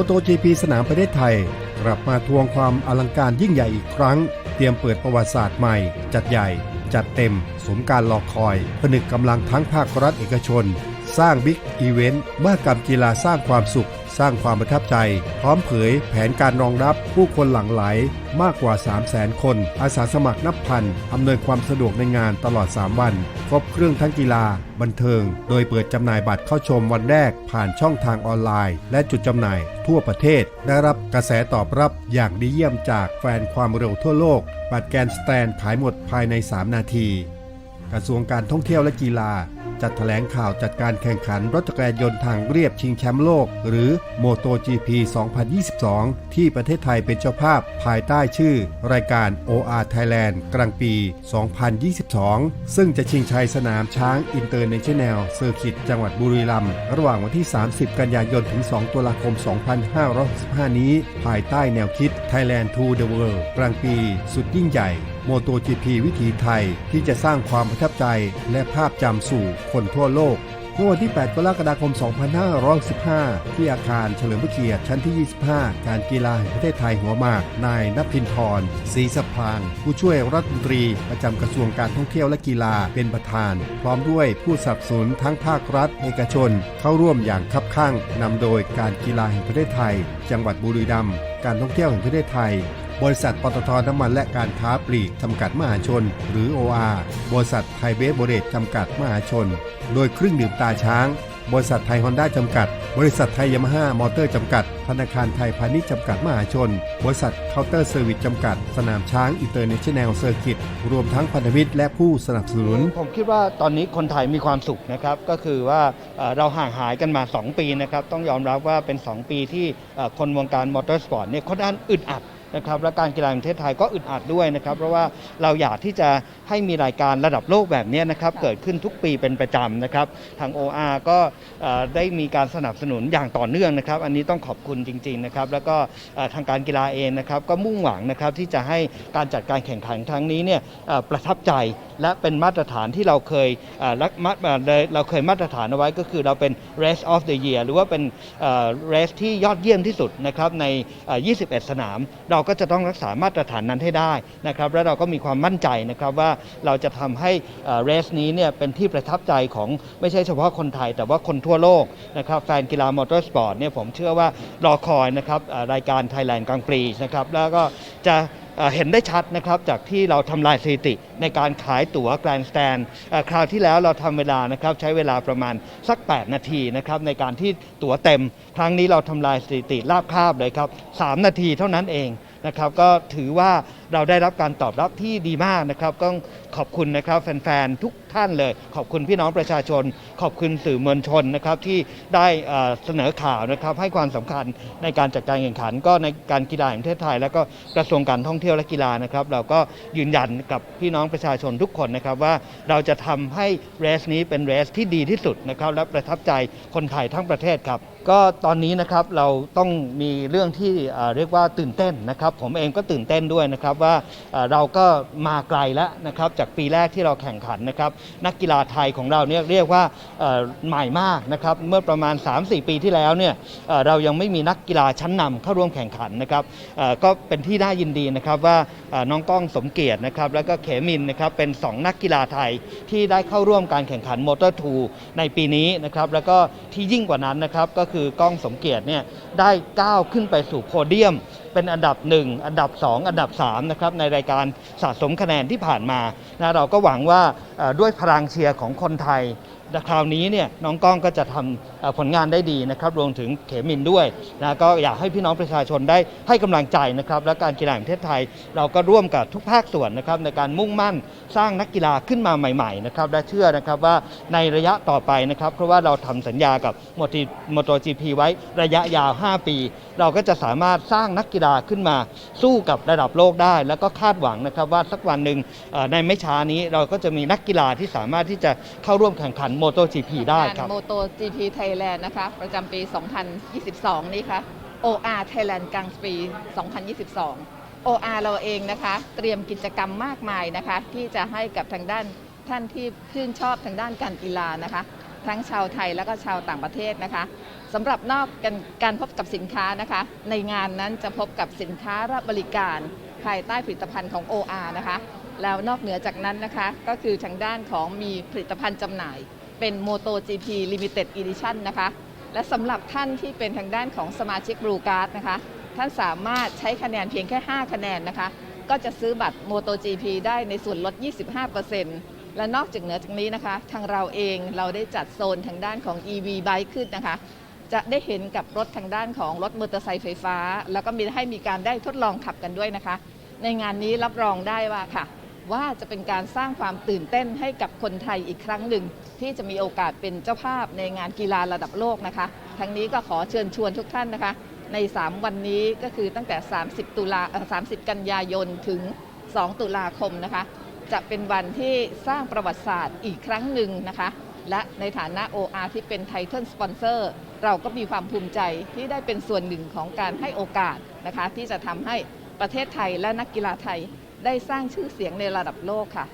โมโต GP สนามประเทศไทย กลับมาทวงความอลังการยิ่งใหญ่อีกครั้ง เตรียมเปิดประวัติศาสตร์ใหม่ จัดใหญ่ จัดเต็ม สมการรอคอยผนึกกำลังทั้งภาครัฐเอกชน สร้างบิ๊กอีเวนต์มากรรมกีฬาสร้างความสุข สร้างความประทับใจ พร้อมเผยแผนการรองรับผู้คนหลั่งไหลมากกว่า 3 0 0แสนคน อาสาสมัครนับพันอำนวยความสะดวกในงานตลอด 3 วัน ครบเครื่องทั้งกีฬา บันเทิง โดยเปิดจำหน่ายบัตรเข้าชมวันแรก ผ่านช่องทางออนไลน์ และจุดจำหน่าย ทั่วประเทศ ได้รับกระแสตอบรับอย่างดีเยี่ยมจากแฟนความเร็วทั่วโลก บัตรแกนสแตนขายหมดภายใน 3 นาที กระทรวงการท่องเที่ยวและกีฬา จัดแถลงข่าวจัดการแข่งขันรถจักรยานยนต์ทางเรียบชิงแชมป์โลก หรือ MotoGP 2022 ที่ประเทศไทยเป็นเจ้าภาพภายใต้ชื่อ รายการ OR Thailand กลางปี 2022 ซึ่งจะชิงชัยสนามช้างอินเตอร์เนชั่นแนลเซอร์กิตจังหวัดบุรีรัมย์ระหว่างวันที่ 30 กันยายนถึง 2 ตุลาคม 2565 นี้ ภายใต้แนวคิด Thailand to the World กลางปีสุดยิ่งใหญ่โมโต GP วิถีไทยที่จะสร้างความประทับใจและภาพจำสู่คนทั่วโลกเมื่อวันที่ 8 กรกฎาคม 2515 ที่อาคารเฉลิมพระเกียรติชั้นที่ 25 การกีฬาแห่งประเทศไทยหัวหมาก นายนภินทรศรีสะพราง ผู้ช่วยรัฐมนตรีประจำกระทรวงการท่องเที่ยวและกีฬาเป็นประธาน พร้อมด้วยผู้สนับสนุนทั้งภาครัฐ เอกชน เข้าร่วมอย่างคับข้างนำโดยการกีฬาแห่งประเทศไทย จังหวัดบุรีรัมย์การท่องเที่ยวแห่งประเทศไทย บริษัทปตทน้ำมันและการค้าปลีกจำกัดมหาชน หรือ OR บริษัทไทยเบฟบริเรตจำกัดมหาชน โดยเครื่องดื่มตาช้าง บริษัทไทยฮอนด้าจำกัด บริษัทไทยยามาฮ่ามอเตอร์จำกัด ธนาคารไทยพาณิชย์จำกัดมหาชน บริษัทเคาน์เตอร์เซอร์วิสจำกัด สนามช้างอินเตอร์เนชั่นแนลเซอร์กิต รวมทั้งพันธมิตรและผู้สนับสนุน ผมคิดว่าตอนนี้คนไทยมีความสุขนะครับ ก็คือว่าเอ่อเราห่างหายกันมา 2 ปีนะครับ ต้องยอมรับว่าเป็น 2 ปีที่เอ่อคนวงการมอเตอร์สปอร์ตเนี่ยค่อนข้างอึดอัด นะครับและการกีฬาแห่งประเทศไทยก็อึดอัดด้วยนะครับ เพราะว่าเราอยากที่จะให้มีรายการระดับโลกแบบนี้นะครับเกิดขึ้นทุกปีเป็นประจำนะครับ ทาง OR ก็ได้มีการสนับสนุนอย่างต่อเนื่องนะครับ อันนี้ต้องขอบคุณจริงๆนะครับแล้วก็ทางการกีฬาเองนะครับก็มุ่งหวังนะครับที่จะให้การจัดการแข่งขันครั้งนี้เนี่ยประทับใจและเป็นมาตรฐานที่เราเคยเรักมัดเอ่อเราเคยมาตรฐานเอาไว้ก็คือเราเป็น race of the year หรือว่าเป็นเอ่อ race ที่ยอดเยี่ยมที่สุดนะครับใน 21 สนามเราก็จะต้องรักษามาตรฐานนั้นให้ได้นะครับและเราก็มีความมั่นใจนะครับว่าเราจะทำให้เอ่อ race นี้เนี่ยเป็นที่ประทับใจของไม่ใช่เฉพาะคนไทย แต่ว่าคนทั่วโลกนะครับแฟนกีฬามอเตอร์สปอร์ตเนี่ยผมเชื่อว่ารอคอยนะครับรายการ Thailand กลางปีนะครับแล้วก็จะเอ่อเห็นได้ชัดนะครับจากที่เราทำลายสถิติในการขายตั๋วแกรนด์สแตนคราวที่แล้วเราทำเวลานะครับใช้เวลาประมาณสัก 8 นาทีนะครับในการที่ตั๋วเต็ม ครั้งนี้เราทำลายสถิติราบคาบเลยครับ 3 นาทีเท่านั้นเอง นะครับก็ถือว่าเราได้รับการตอบรับที่ดีมากนะครับก็ขอบคุณนะครับแฟนๆทุกท่านเลย ขอบคุณพี่น้องประชาชน ขอบคุณสื่อมวลชนนะครับที่ได้เสนอข่าวนะครับให้ความสำคัญในการจัดการแข่งขัน ก็ในการกีฬาแห่งประเทศไทย แล้วก็กระทรวงการท่องเที่ยวและกีฬานะครับ เราก็ยืนยันกับพี่น้องประชาชนทุกคนนะครับว่าเราจะทำให้เรสนี้เป็นเรสที่ดีที่สุดนะครับและประทับใจคนไทยทั้งประเทศครับก็ตอนนี้นะครับเราต้องมีเรื่องที่เรียกว่าตื่นเต้นนะครับ ผมเองก็ตื่นเต้นด้วยนะครับว่าเราก็มาไกลแล้วนะครับจากปีแรกที่เราแข่งขันนะครับนักกีฬาไทยของเราเนี่ยเรียกว่าใหม่มากนะครับเมื่อประมาณ 3-4 ปีที่แล้วเนี่ยเรายังไม่มีนักกีฬาชั้นนำเข้าร่วมแข่งขันนะครับก็เป็นที่น่ายินดีนะครับว่าน้องก้องสมเกียรตินะครับแล้วก็เขมินนะครับเป็น 2 นักกีฬาไทยที่ได้เข้าร่วมการแข่งขันมอเตอร์ทูในปีนี้นะครับแล้วก็ที่ยิ่งกว่านั้นนะครับก็คือก้องสมเกียรติเนี่ยได้ก้าวขึ้นไปสู่โพเดียม เป็นอันดับ 1 อันดับ 2 อันดับ3นะครับในรายการสะสมคะแนนที่ผ่านมานะเราก็หวังว่าด้วยพลังเชียร์ของคนไทย คราวนี้เนี่ยน้องก้องก็จะทำผลงานได้ดีนะครับรวมถึงเขมินด้วยนะก็อยากให้พี่น้องประชาชนได้ให้กำลังใจนะครับและการกีฬาแห่งประเทศไทย เราก็ร่วมกับทุกภาคส่วนนะครับในการมุ่งมั่นสร้างนักกีฬาขึ้นมาใหม่ๆนะครับและเชื่อนะครับว่าในระยะต่อไปนะครับเพราะว่าเราทำสัญญากับมอตมอตจีพีไว้ระยะยาว 5 ปี เราก็จะสามารถสร้างนักกีฬาขึ้นมาสู้กับระดับโลกได้ แล้วก็คาดหวังนะครับว่าสักวันหนึ่งในไม่ช้านี้เราก็จะมีนักกีฬาที่สามารถที่จะเข้าร่วมแข่งขันโมโตจีพีได้ครับ โมโต GP Thailand นะคะ ประจำปี 2022 นี้ค่ะ OR Thailand กลางปี 2022 OR เราเองนะคะ เตรียมกิจกรรมมากมายนะคะ ที่จะให้กับทางด้านท่านที่ชื่นชอบทางด้านการกีฬานะคะ ทั้งชาวไทยและก็ชาวต่างประเทศนะคะสำหรับนอกการการพบกับสินค้านะคะ ในงานนั้นจะพบกับสินค้าและบริการ ภายใต้ผลิตภัณฑ์ของ OR นะคะ แล้วนอกเหนือจากนั้นนะคะ ก็คือทางด้านของมีผลิตภัณฑ์จำหน่าย เป็น Moto GP Limited Edition นะคะ และสำหรับท่านที่เป็นทางด้านของสมาชิก Blue Card นะคะ ท่านสามารถใช้คะแนนเพียงแค่ 5 คะแนนนะคะ ก็จะซื้อบัตร MotoGP ได้ในส่วนลด 25%และนอกจากเหนือจากนี้นะคะ ทางเราเองเราได้จัดโซนทางด้านของ EV Bike ขึ้นนะคะ จะได้เห็นกับรถทางด้านของรถมอเตอร์ไซค์ไฟฟ้า แล้วก็มีให้มีการได้ทดลองขับกันด้วยนะคะ ในงานนี้รับรองได้ว่าค่ะ ว่าจะเป็นการสร้างความตื่นเต้นให้กับคนไทยอีกครั้งหนึ่ง ที่จะมีโอกาสเป็นเจ้าภาพในงานกีฬาระดับโลกนะคะ ทั้งนี้ก็ขอเชิญชวนทุกท่านนะคะ ใน 3 วันนี้ก็คือตั้งแต่ 30 ตุลา30 กันยายนถึง 2 ตุลาคมนะคะ จะเป็นวันที่สร้างประวัติศาสตร์อีกครั้งหนึ่งนะคะ และในฐานะ OR ที่เป็นไทเท l สปอนเซอร์เราก็มีความภูมิใจที่ได้เป็นส่วนหนึ่งของการให้โอกาสนะคะ ที่จะทำให้ประเทศไทยและนักกีฬาไทย ได้สร้างชื่อเสียงในระดับโลกค่ะ